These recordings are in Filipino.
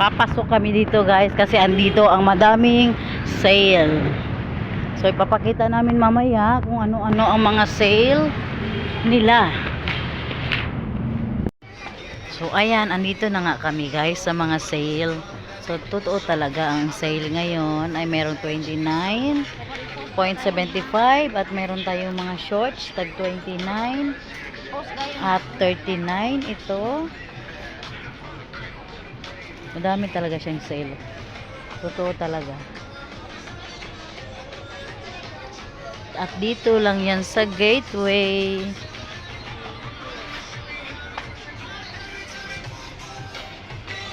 Papasok kami dito guys kasi andito ang madaming sale. So ipapakita namin mamaya kung ano-ano ang mga sale nila. So ayan, andito na nga kami guys sa mga sale. So totoo talaga ang sale ngayon ay meron 29.75 at meron tayong mga shorts tag 29 at 39 ito. Madami talaga siyang sale. Totoo talaga. At dito lang yan sa gateway.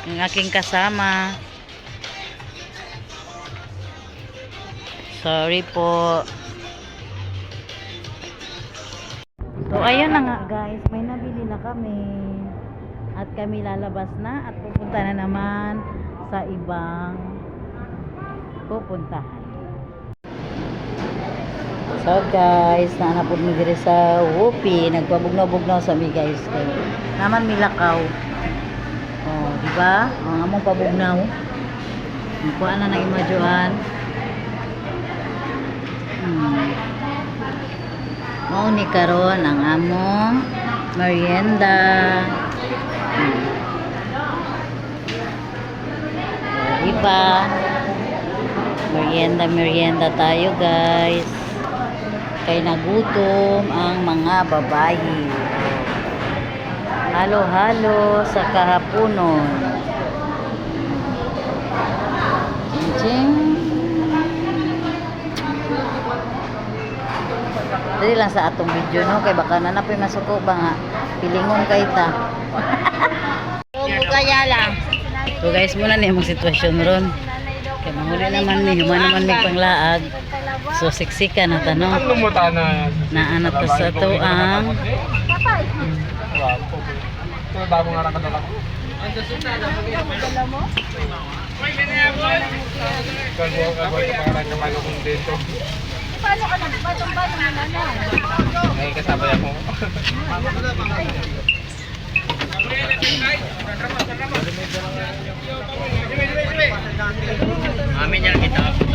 Ang aking kasama. Sorry po. So, ayun na nga guys. May nabili na kami. At kami lalabas na at pupunta na naman sa ibang pupuntahan. So guys, naanapod mi diri sa Wupi, nagpabugnaw-bugnaw sa mi guys kay naman milakaw. Oh, di ba? Ang among pabugnaw. Kuha na ng imadyoan. Hmm. Ni karon ang among merienda. Di ba? Merienda, merienda tayo guys kay nagutom ang mga babae. Halo-halo sa kahaponon. Ching. Dali lang sa atong video no kay baka nanapoy masuko ba nga pilingon kay ta. Kaya lang. So guys muna ni mong sitwasyon ron. Kay manguli naman ni human naman may panglaag. So siksika na tanong. Ang lumutan na. Naanap ta sa to ang Ito, damo nga nakadala ko. Kagawa ka ba yung mga nagkamago kong dito? Paano ka nag paano paano mo na na? Ay, kasabay ako. Amin yan kita.